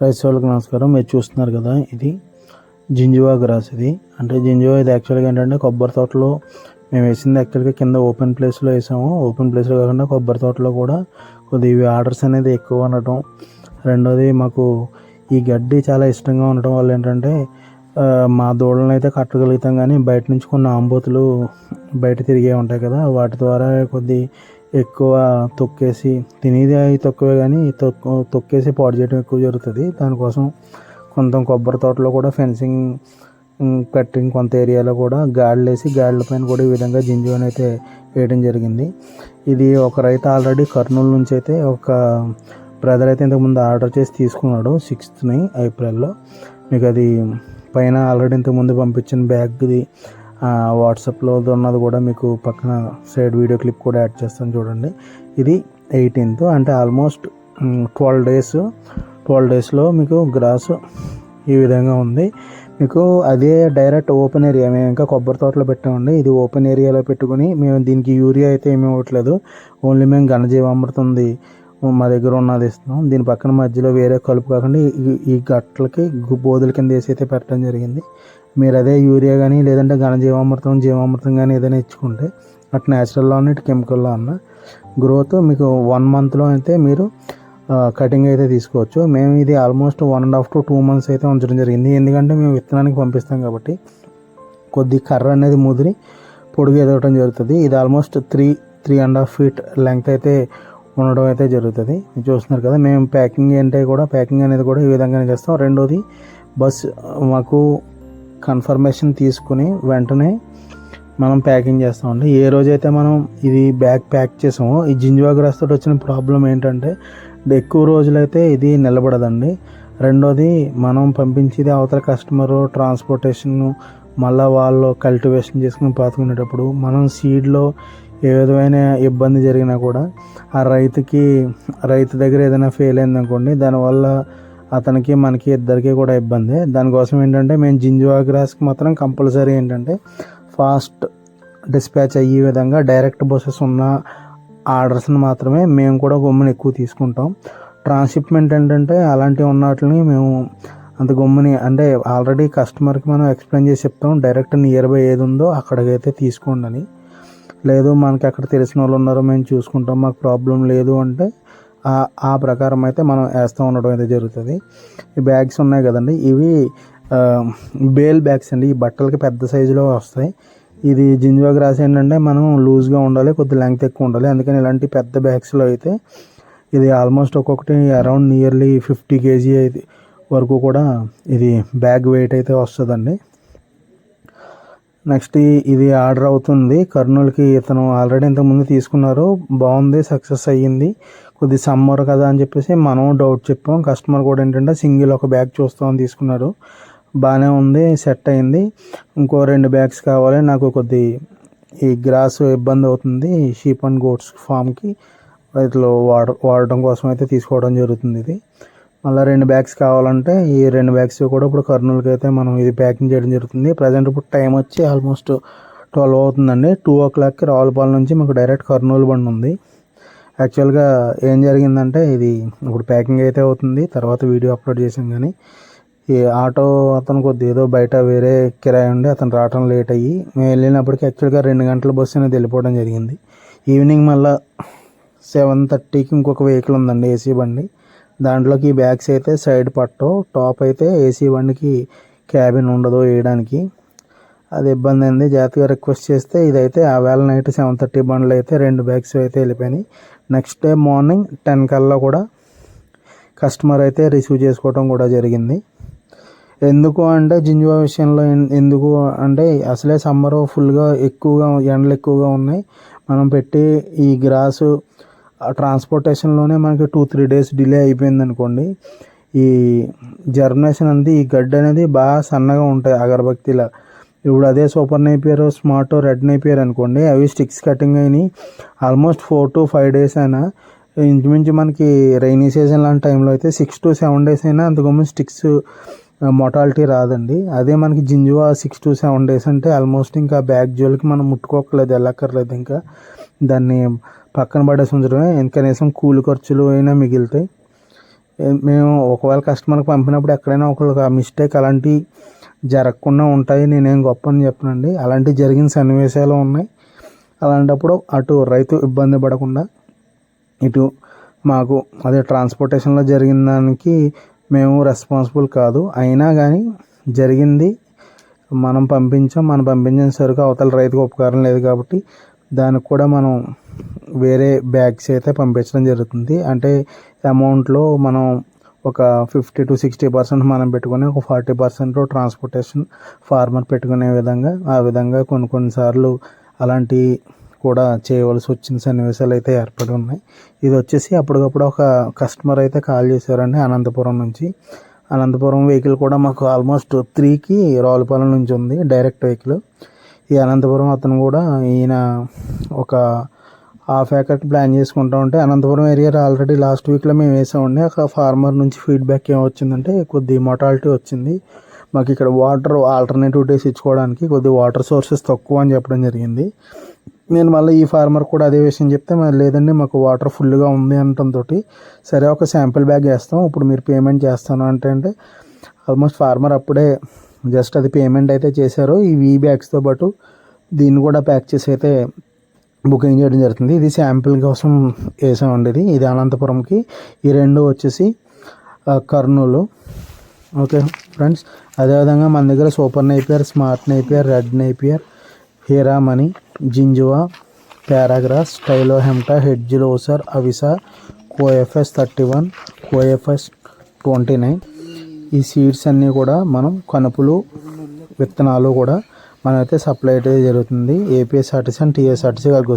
క్రైస్తవులకు నమస్కారం. మీరు చూస్తున్నారు కదా ఇది జింజువా గ్రాస్ ఇది అంటే జింజువా ఇది యాక్చువల్గా ఏంటంటే కొబ్బరి తోటలో మేము వేసింది యాక్చువల్గా కింద ఓపెన్ ప్లేస్లో వేసాము. ఓపెన్ ప్లేస్లో కాకుండా కొబ్బరి తోటలో కూడా కొద్దిగా ఇవి ఆర్డర్స్ అనేది ఎక్కువ ఉండటం. రెండోది మాకు ఈ గడ్డి చాలా ఇష్టంగా ఉండటం వల్ల ఏంటంటే మా దూడలను అయితే కట్టగలుగుతాం కానీ బయట నుంచి కొన్ని ఆంబోతులు బయట తిరిగే ఉంటాయి కదా వాటి ద్వారా కొద్ది ఎక్కువ తొక్కేసి తినేది అవి తక్కువే కానీ తొక్కు తొక్కేసి పాడు చేయడం ఎక్కువ జరుగుతుంది. దానికోసం కొంత కొబ్బరి తోటలో కూడా ఫెన్సింగ్ కట్టింగ్ కొంత ఏరియాలో కూడా గాడ్లు వేసి పైన కూడా ఈ విధంగా జింజువని అయితే వేయడం జరిగింది. ఇది ఒక రైతు ఆల్రెడీ కర్నూలు నుంచి అయితే ఒక బ్రదర్ అయితే ఇంతకుముందు ఆర్డర్ చేసి తీసుకున్నాడు సిక్స్త్ని ఏప్రిల్లో. మీకు అది పైన ఆల్రెడీ ఇంతకుముందు పంపించిన బ్యాగ్ది వాట్సాప్లో ఉన్నది కూడా మీకు పక్కన సైడ్ వీడియో క్లిప్ కూడా యాడ్ చేస్తాను చూడండి. ఇది ఎయిటీన్త్ అంటే ఆల్మోస్ట్ ట్వెల్వ్ డేస్ ట్వెల్వ్ డేస్లో మీకు గ్రాస్ ఈ విధంగా ఉంది. మీకు అదే డైరెక్ట్ ఓపెన్ ఏరియా మేము ఇంకా కొబ్బరి తోటలో పెట్టామండి. ఇది ఓపెన్ ఏరియాలో పెట్టుకుని మేము దీనికి యూరియా అయితే ఏమి ఇవ్వట్లేదు. ఓన్లీ మేము ఘనజీవామృతం ఉంది. మా దగ్గర ఉన్నది ఇస్తున్నాం. దీని పక్కన మధ్యలో వేరే కలుపు కాకుండా ఈ- గట్లకి బోధుల కింద వేసి అయితే పెట్టడం జరిగింది. మీరు అదే యూరియా కానీ లేదంటే ఘనజీవామృతం జీవామృతం కానీ ఏదైనా ఇచ్చుకుంటే అటు న్యాచురల్లో ఉన్న ఇటు కెమికల్లో ఉన్న గ్రోత్ మీకు వన్ మంత్లో అయితే మీరు కటింగ్ అయితే తీసుకోవచ్చు. మేము ఇది almost one and half to two months అయితే ఉంచడం జరిగింది. ఎందుకంటే మేము విత్తనానికి పంపిస్తాం కాబట్టి కొద్ది కర్ర అనేది ముదిరి పొడుగు ఎదగటం జరుగుతుంది. ఇది almost three three and half feet length అయితే ఉండడం అయితే జరుగుతుంది. మీరు చూస్తున్నారు కదా మేము ప్యాకింగ్ అంటే కూడా ప్యాకింగ్ అనేది కూడా ఈ విధంగానే చేస్తాం. రెండోది బస్ మాకు కన్ఫర్మేషన్ తీసుకుని వెంటనే మనం ప్యాకింగ్ చేస్తామండి. ఏ రోజైతే మనం ఇది బ్యాగ్ ప్యాక్ చేసామో ఈ జింజువాగ్రాస్ తోటి వచ్చిన ప్రాబ్లం ఏంటంటే ఎక్కువ రోజులైతే ఇది నిలబడదండి. రెండోది మనం పంపించేది అవతల కస్టమరు ట్రాన్స్పోర్టేషన్ మళ్ళీ వాళ్ళు కల్టివేషన్ చేసుకుని పాతుకునేటప్పుడు మనం సీడ్లో ఏ విధమైన ఇబ్బంది జరిగినా కూడా ఆ రైతుకి రైతు దగ్గర ఏదైనా ఫెయిల్ అయిందనుకోండి దానివల్ల అతనికి మనకి ఇద్దరికి కూడా ఇబ్బంది. దానికోసం ఏంటంటే మేము జింజువా గ్రాస్కి మాత్రం కంపల్సరీ ఏంటంటే ఫాస్ట్ డిస్పాచ్ అయ్యే విధంగా డైరెక్ట్ బస్సెస్ ఉన్న ఆర్డర్స్ని మాత్రమే మేము కూడా గమ్ముని ఎక్కువ తీసుకుంటాం. ట్రాన్స్షిప్మెంట్ ఏంటంటే అలాంటివి ఉన్న మేము అంత గమ్ముని అంటే ఆల్రెడీ కస్టమర్కి మనం ఎక్స్ప్లెయిన్ చేసి చెప్తాం డైరెక్ట్ నియర్ బై ఏది ఉందో అక్కడికైతే తీసుకోండి అని. లేదు మనకి అక్కడ తెలిసిన వాళ్ళు ఉన్నారో మేము చూసుకుంటాం మాకు ప్రాబ్లం లేదు అంటే ఆ- ఆ ప్రకారం అయితే మనం వేస్తూ ఉండడం అయితే జరుగుతుంది. ఈ బ్యాగ్స్ ఉన్నాయి కదండి ఇవి బేల్ బ్యాగ్స్ అండి ఈ బట్టలకి పెద్ద సైజులో వస్తాయి. ఇది జింజువా గ్రాస్ ఏంటంటే మనం లూజ్గా ఉండాలి కొద్ది లెంగ్త్ ఎక్కువ ఉండాలి. అందుకని ఇలాంటి పెద్ద బ్యాగ్స్లో అయితే ఇది ఆల్మోస్ట్ ఒక్కొక్కటి అరౌండ్ నియర్లీ ఫిఫ్టీ కేజీ అయితే వరకు కూడా ఇది బ్యాగ్ వెయిట్ అయితే వస్తుందండి. నెక్స్ట్ ఇది ఆర్డర్ అవుతుంది. కర్నూలుకి ఇతను ఆల్రెడీ ఇంతకుముందు తీసుకున్నారు. బాగుంది సక్సెస్ అయ్యింది. కొద్ది సమ్మర్ కదా అని చెప్పేసి మనం డౌట్ చెప్పాం. కస్టమర్ కూడా ఏంటంటే సింగిల్ ఒక బ్యాగ్ చూస్తామని తీసుకున్నారు. బాగానే ఉంది సెట్ అయింది. ఇంకో రెండు బ్యాగ్స్ కావాలి. నాకు కొద్ది ఈ గ్రాస్ ఇబ్బంది అవుతుంది. షీప్ అండ్ గోట్స్ ఫామ్కి. రైతులు వాడ వాడటం కోసం అయితే తీసుకోవడం జరుగుతుంది ఇది. మళ్ళీ రెండు బ్యాగ్స్ కావాలంటే ఈ రెండు బ్యాగ్స్ కూడా ఇప్పుడు కర్నూలుకి అయితే మనం ఇది ప్యాకింగ్ చేయడం జరుగుతుంది. ప్రజెంట్ ఇప్పుడు టైం వచ్చి ఆల్మోస్ట్ ట్వెల్వ్ అవుతుందండి. టూ ఓ క్లాక్కి రావులపాలెం నుంచి మాకు డైరెక్ట్ కర్నూలు బండి ఉంది. యాక్చువల్గా ఏం జరిగిందంటే ఇది ఇప్పుడు ప్యాకింగ్ అయితే అవుతుంది. తర్వాత వీడియో అప్లోడ్ చేసాం కానీ ఈ ఆటో అతను కొద్ది ఏదో బయట వేరే కిరాయి ఉండి అతను రావటం లేట్ అయ్యి మేము వెళ్ళినప్పటికీ యాక్చువల్గా రెండు గంటల బస్సు అనేది వెళ్ళిపోవడం జరిగింది. ఈవినింగ్ మళ్ళీ సెవెన్ థర్టీకి ఇంకొక వెహికల్ ఉందండి ఏసీ బండి. దాంట్లోకి ఈ బ్యాగ్స్ అయితే సైడ్ పట్టవు టాప్ అయితే ఏసీ బండికి క్యాబిన్ ఉండదు వేయడానికి. అది ఇబ్బంది అయింది. జాతిగా రిక్వెస్ట్ చేస్తే ఇదైతే ఆ వేళ నైట్ సెవెన్ థర్టీ బండ్లు అయితే రెండు బ్యాగ్స్ అయితే వెళ్ళిపోయినాయి. నెక్స్ట్ డే మార్నింగ్ టెన్ కల్లా కూడా కస్టమర్ అయితే రిసీవ్ చేసుకోవడం కూడా జరిగింది. ఎందుకు అంటే జింజువా విషయంలో ఎందుకు అంటే అసలే సమ్మర్ ఫుల్గా ఎక్కువగా ఎండలు ఎక్కువగా ఉన్నాయి. మనం పెట్టి ఈ గ్రాసు ట్రాన్స్పోర్టేషన్లోనే మనకి టూ త్రీ డేస్ డిలే అయిపోయింది అనుకోండి ఈ జర్మినేషన్ అనేది ఈ గడ్డి అనేది బాగా సన్నగా ఉంటాయి అగరబత్తిలా. ఇప్పుడు అదే super napier smart red napier అనుకోండి అవి స్టిక్స్ కటింగ్ అయినాయి almost four to five days అయినా. ఇంచుమించు మనకి రైనీ సీజన్ లాంటి టైంలో అయితే సిక్స్ టు సెవెన్ డేస్ అయినా అంతకుముందు స్టిక్స్ మొటాలిటీ రాదండి. అదే మనకి Jinjuwa six to seven days అంటే ఆల్మోస్ట్ ఇంకా బ్యాగ్ జోలికి మనం ముట్టుకోకర్లేదు వెళ్ళక్కర్లేదు ఇంకా. దాన్ని పక్కన పడేసి ఉంచడమే కనీసం కూలి ఖర్చులు అయినా మిగులుతాయి మేము ఒకవేళ కస్టమర్కి పంపినప్పుడు ఎక్కడైనా ఒక మిస్టేక్ అలాంటి జరగకుండా ఉంటాయి. నేనేం గొప్ప అని చెప్పనండి. అలాంటి జరిగిన సన్నివేశాలు ఉన్నాయి. అలాంటప్పుడు అటు రైతు ఇబ్బంది పడకుండా ఇటు మాకు అదే ట్రాన్స్పోర్టేషన్లో జరిగిన దానికి మేము రెస్పాన్సిబుల్ కాదు. అయినా కానీ జరిగింది. మనం పంపించాం. మనం పంపించిన సరుకు అవతల రైతుకు ఉపకారం లేదు కాబట్టి దానికి కూడా మనం వేరే బ్యాగ్స్ అయితే పంపించడం జరుగుతుంది. అంటే అమౌంట్లో మనం ఒక ఫిఫ్టీ టు సిక్స్టీ పర్సెంట్ మనం పెట్టుకుని ఒక ఫార్టీ పర్సెంట్ ట్రాన్స్పోర్టేషన్ ఫార్మర్ పెట్టుకునే విధంగా ఆ విధంగా కొన్ని కొన్నిసార్లు అలాంటి కూడా చేయవలసి వచ్చిన సన్నివేశాలు అయితే ఏర్పడి ఉన్నాయి. ఇది వచ్చేసి అప్పటికప్పుడు ఒక కస్టమర్ అయితే కాల్ చేశారండి అనంతపురం నుంచి. అనంతపురం వెహికల్ కూడా మాకు ఆల్మోస్ట్ త్రీకి రావులపాలెం నుంచి ఉంది డైరెక్ట్ వెహికల్ ఈ అనంతపురం అతను కూడా ఈయన ఒక హాఫ్ ఏకర్కి ప్లాన్ చేసుకుంటా ఉంటే అనంతపురం ఏరియా ఆల్రెడీ లాస్ట్ వీక్లో మేము వేసామండి. అక్కడ ఫార్మర్ నుంచి ఫీడ్బ్యాక్ ఏం వచ్చిందంటే కొద్ది మొటాలిటీ వచ్చింది. మాకు ఇక్కడ వాటర్ ఆల్టర్నేటివ్ డేస్ ఇచ్చుకోవడానికి కొద్ది వాటర్ సోర్సెస్ తక్కువ అని చెప్పడం జరిగింది. నేను మళ్ళీ ఈ ఫార్మర్ కూడా అదే విషయం చెప్తే మరి లేదండి మాకు వాటర్ ఫుల్గా ఉంది అనటంతో సరే ఒక శాంపిల్ బ్యాగ్ వేస్తాం. ఇప్పుడు మీరు పేమెంట్ చేస్తాను అంటే అంటే ఆల్మోస్ట్ ఫార్మర్ అప్పుడే జస్ట్ అది పేమెంట్ అయితే చేశారు. ఈ వీ బ్యాగ్స్తో పాటు దీన్ని కూడా ప్యాక్ చేసి అయితే బుకింగ్ చేయడం జరుగుతుంది. ఇది శాంపిల్ కోసం వేసామండి ఇది. ఇది అనంతపురంకి. ఈ రెండు వచ్చేసి కర్నూలు. ఓకే ఫ్రెండ్స్ అదేవిధంగా మన దగ్గర super napier smart napier red napier money జింజువా para grass stylo హెమ్టా hedge lucerne అవిసా CoFS thirty one CoFS twenty nine. ఈ సీడ్స్ అన్నీ కూడా మనం కనుపులు విత్తనాలు కూడా మనమైతే సప్లై అయితే జరుగుతుంది. ఏపీఎస్ఆర్టీసీ అండ్ టీఎస్ఆర్టీసీ గారికి